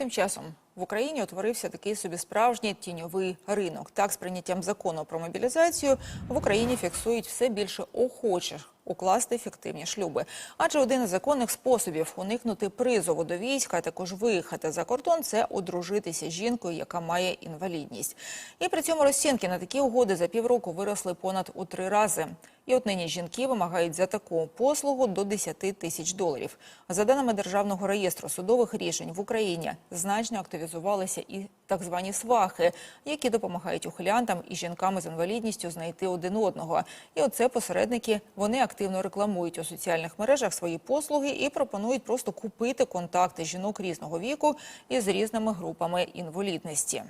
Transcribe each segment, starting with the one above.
Тим часом в Україні утворився такий собі справжній тіньовий ринок. Так, з прийняттям закону про мобілізацію в Україні фіксують все більше охочих укласти фіктивні шлюби. Адже один із законних способів уникнути призову до війська, а також виїхати за кордон це одружитися з жінкою, яка має інвалідність. І при цьому розцінки на такі угоди за півроку виросли понад у три рази. І от нині жінки вимагають за таку послугу до 10 тисяч доларів. За даними Державного реєстру судових рішень в Україні значно активізувалися і так звані свахи, які допомагають ухилянтам і жінкам з інвалідністю знайти один одного. І оце посередники вони активно рекламують у соціальних мережах свої послуги і пропонують просто купити контакти жінок різного віку із різними групами інвалідності.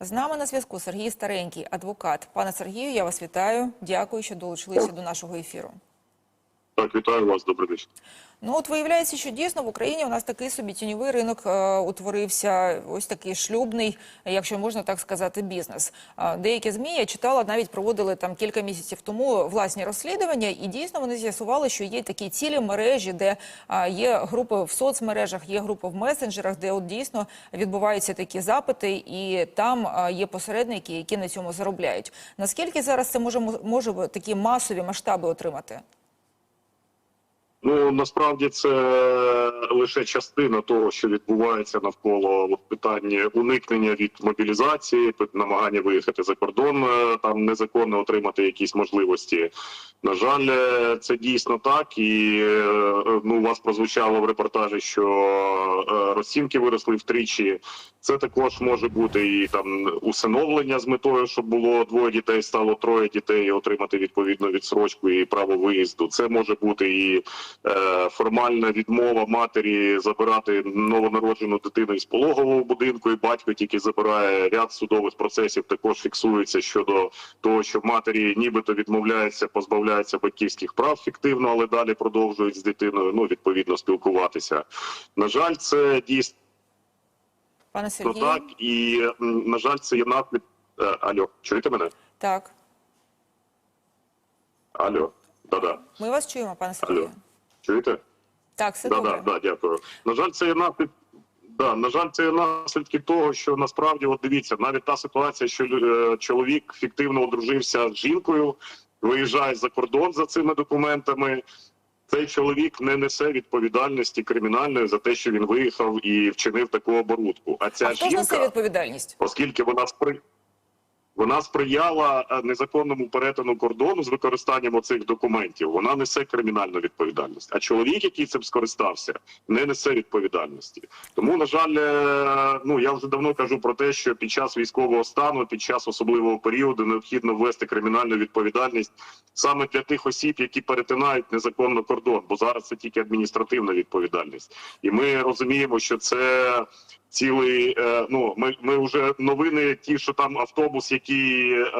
З нами на зв'язку Сергій Старенький, адвокат. Пане Сергію, я вас вітаю. Дякую, що долучилися до нашого ефіру. Так, вітаю вас, добрий вечір. Ну от виявляється, що дійсно в Україні у нас такий собі тіньовий ринок е, утворився. Ось такий шлюбний, якщо можна так сказати, бізнес. Е, деякі змі я читала, навіть проводили там кілька місяців тому власні розслідування, і дійсно вони з'ясували, що є такі цілі мережі, де е, є групи в соцмережах, є групи в месенджерах, де от дійсно відбуваються такі запити, і там е, є посередники, які на цьому заробляють. Наскільки зараз це може може такі масові масштаби отримати? Ну насправді це лише частина того, що відбувається навколо питання уникнення від мобілізації, намагання виїхати за кордон, е, там незаконно отримати якісь можливості. На жаль, е, це дійсно так, і е, ну у вас прозвучало в репортажі, що розцінки виросли втричі. Це також може бути і там усиновлення з метою, щоб було двоє дітей, стало троє дітей, і отримати відповідну відсрочку і право виїзду. Це може бути і формальна відмова матері забирати новонароджену дитину із пологового будинку, і батько тільки забирає ряд судових процесів. Також фіксується щодо того, що матері нібито відмовляється, позбавляється батьківських прав фіктивно, але далі продовжують з дитиною. Ну відповідно спілкуватися. На жаль, це дійсно. Пане Сергію? Так, і на жаль, це є наслідок. Е, Алло, чуєте мене? Так. Алло, да-да. Ми вас чуємо, пане Сергію. Чуєте? Так, все да, добре. да, да, дякую. На жаль, це є. Да, на жаль, це наслідки того, що насправді, от дивіться, навіть та ситуація, що е, чоловік фіктивно одружився з жінкою, виїжджає за кордон за цими документами. Цей чоловік не несе відповідальності кримінальної за те, що він виїхав і вчинив таку оборудку. А ця а хто несе відповідальність? оскільки вона спри... вона сприяла е, незаконному перетину кордону з використанням оцих документів, вона несе кримінальну відповідальність. А чоловік, який цим скористався, не несе відповідальності. Тому, на жаль, е, ну я вже давно кажу про те, що під час військового стану, під час особливого періоду, необхідно ввести кримінальну відповідальність саме для тих осіб, які перетинають незаконно кордон, бо зараз це тільки адміністративна відповідальність, і ми розуміємо, що це цілий. е, Ну ми ми вже новини, ті, що там автобус, який е,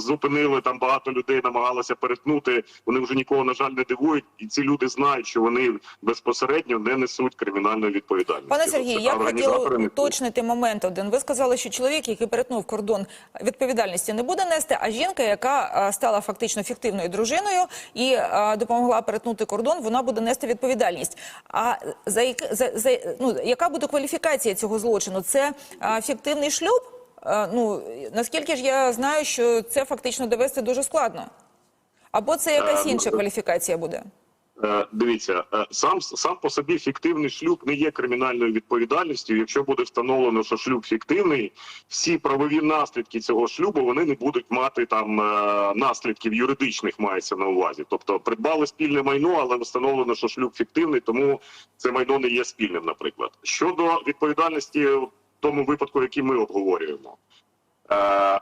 зупинили там багато людей, намагалися перетнути. Вони вже нікого на жаль не дивують, і ці люди знають, що вони безпосередньо не несуть кримінальної відповідальності. Пане Сергію, Це я б хотіла уточнити момент один. Ви сказали, що чоловік, який перетнув кордон відповідальності, не буде нести, а жінка, яка е, стала фактично фіктивною дружиною і е, допомогла перетнути кордон, вона буде нести відповідальність. А за, за, за ну яка буде кваліфікація цього злочину? Це е, фіктивний шлюб? Е, Ну наскільки ж я знаю, що це фактично довести дуже складно. Або це якась Е, ну, інша кваліфікація буде? Е, Дивіться, сам сам по собі фіктивний шлюб не є кримінальною відповідальністю. Якщо буде встановлено, що шлюб фіктивний, всі правові наслідки цього шлюбу вони не будуть мати там наслідків юридичних, мається на увазі. Тобто придбали спільне майно, але встановлено, що шлюб фіктивний, тому це майно не є спільним. Наприклад, щодо відповідальності тому випадку, який ми обговорюємо. Е,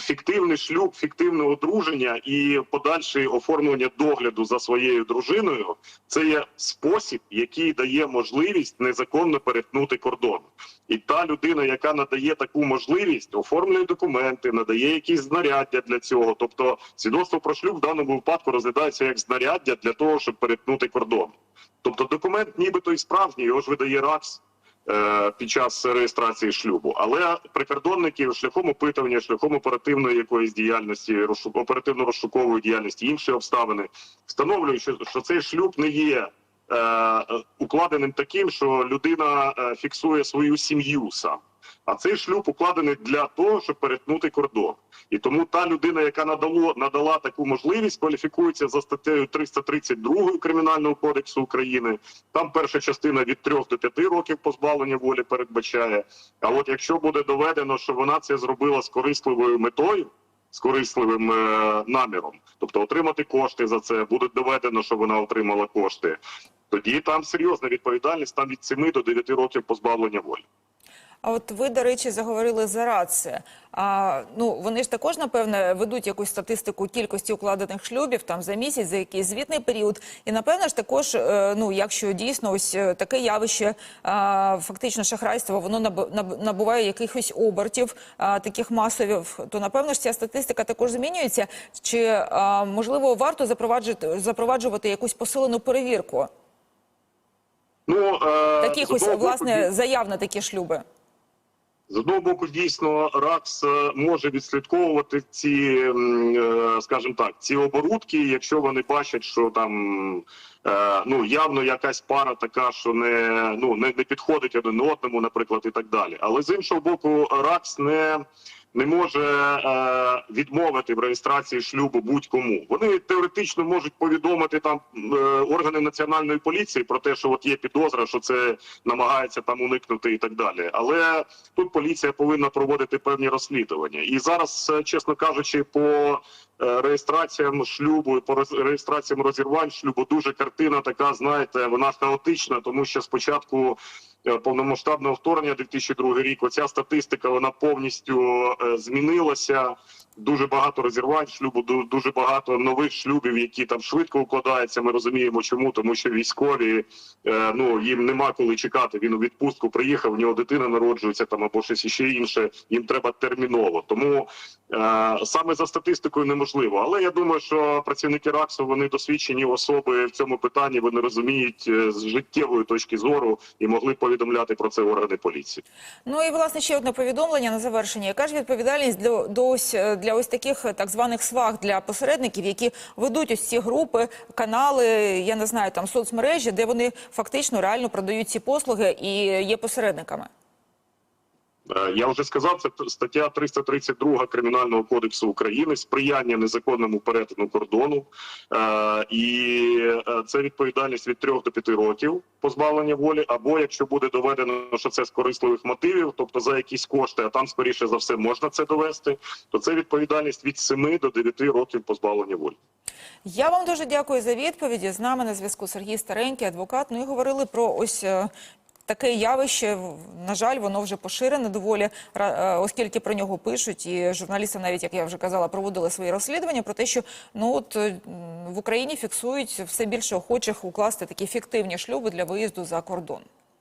Фіктивний шлюб, фіктивне одруження і подальше оформлення догляду за своєю дружиною це є спосіб, який дає можливість незаконно перетнути кордон. І та людина, яка надає таку можливість, оформлює документи, надає якісь знаряддя для цього. Тобто, свідоцтво про шлюб в даному випадку розглядається як знаряддя для того, щоб перетнути кордон. Тобто, документ, нібито і справжній, його ж видає РАКС під час реєстрації шлюбу. Але прикордонники шляхом опитування, шляхом оперативної якоїсь діяльності, розшук, оперативно-розшукової діяльності, інші обставини встановлюють, що, що цей шлюб не є. е, укладеним таким, що людина е, фіксує свою сім'ю сам. А цей шлюб укладений для того, щоб перетнути кордон. І тому та людина, яка надало надала таку можливість, кваліфікується за статтею 332 Кримінального кодексу України. Там перша частина від 3 до 5 років позбавлення волі передбачає. А от якщо буде доведено, що вона це зробила з корисливою метою, з корисливим е, наміром, тобто отримати кошти за це, буде доведено, що вона отримала кошти. Тоді там серйозна відповідальність, там від 7 до 9 років позбавлення волі. А от ви, до речі, заговорили за РАЦи. А ну вони ж також напевне ведуть якусь статистику кількості укладених шлюбів там за місяць, за якийсь звітний період. І напевно ж також, е, ну якщо дійсно ось е, таке явище, а, фактично шахрайство, воно наб- наб- набуває якихось обертів, таких масових, то напевно ж ця статистика також змінюється. Чи можливо варто запроваджувати запроваджувати якусь посилену перевірку Ну е, таких ось власне заяв на такі шлюби? З одного боку, дійсно, РАКС е, може відслідковувати ці, е, скажімо так, ці оборудки, якщо вони бачать, що там е, ну явно якась пара така, що не ну не, не підходить один одному, наприклад, і так далі. Але з іншого боку, РАКС не. Не може е, відмовити в реєстрації шлюбу будь-кому. Вони теоретично можуть повідомити там е, органи національної поліції про те, що от є підозра, що це намагається там уникнути і так далі. Але тут поліція повинна проводити певні розслідування. І зараз, е, чесно кажучи, по е, реєстраціям шлюбу по реєстраціям розірвань шлюбу дуже картина така, знаєте, вона хаотична, тому що спочатку повномасштабного вторгнення 2002 рік оця статистика вона повністю е, змінилася. Дуже багато розірвань шлюбу, ду- дуже багато нових шлюбів, які там швидко укладаються. Ми розуміємо, чому тому, що військові е, ну їм нема коли чекати. Він у відпустку приїхав, в нього дитина народжується там або щось іще інше. Їм треба терміново. Тому е, саме за статистикою неможливо. Але я думаю, що працівники РАКСу вони досвідчені особи в цьому питанні. Вони розуміють е, з життєвої точки зору і могли повідомляти про це органи поліції. Ну і власне ще одне повідомлення на завершення. Яка ж відповідальність до е, для ось таких е, так званих сваг для посередників, які ведуть ось ці групи, канали, я не знаю, там соцмережі, де вони фактично реально продають ці послуги і є посередниками? Е, Я вже сказав, це стаття 332 Кримінального кодексу України сприяння незаконному перетину кордону, Е, і е, це відповідальність від 3 до 5 років позбавлення волі. Або якщо буде доведено, що це з корисливих мотивів, тобто за якісь кошти, а там скоріше за все можна це довести, то це відповідальність від 7 до 9 років позбавлення волі. Я вам дуже дякую за відповіді. З нами на зв'язку Сергій Старенький, адвокат. Ну і говорили про ось. Таке явище, на жаль, воно вже поширене доволі, е, оскільки про нього пишуть, і журналісти, навіть як я вже казала, проводили свої розслідування про те, що ну от е, в Україні фіксують все більше охочих укласти такі фіктивні шлюби для виїзду за кордон.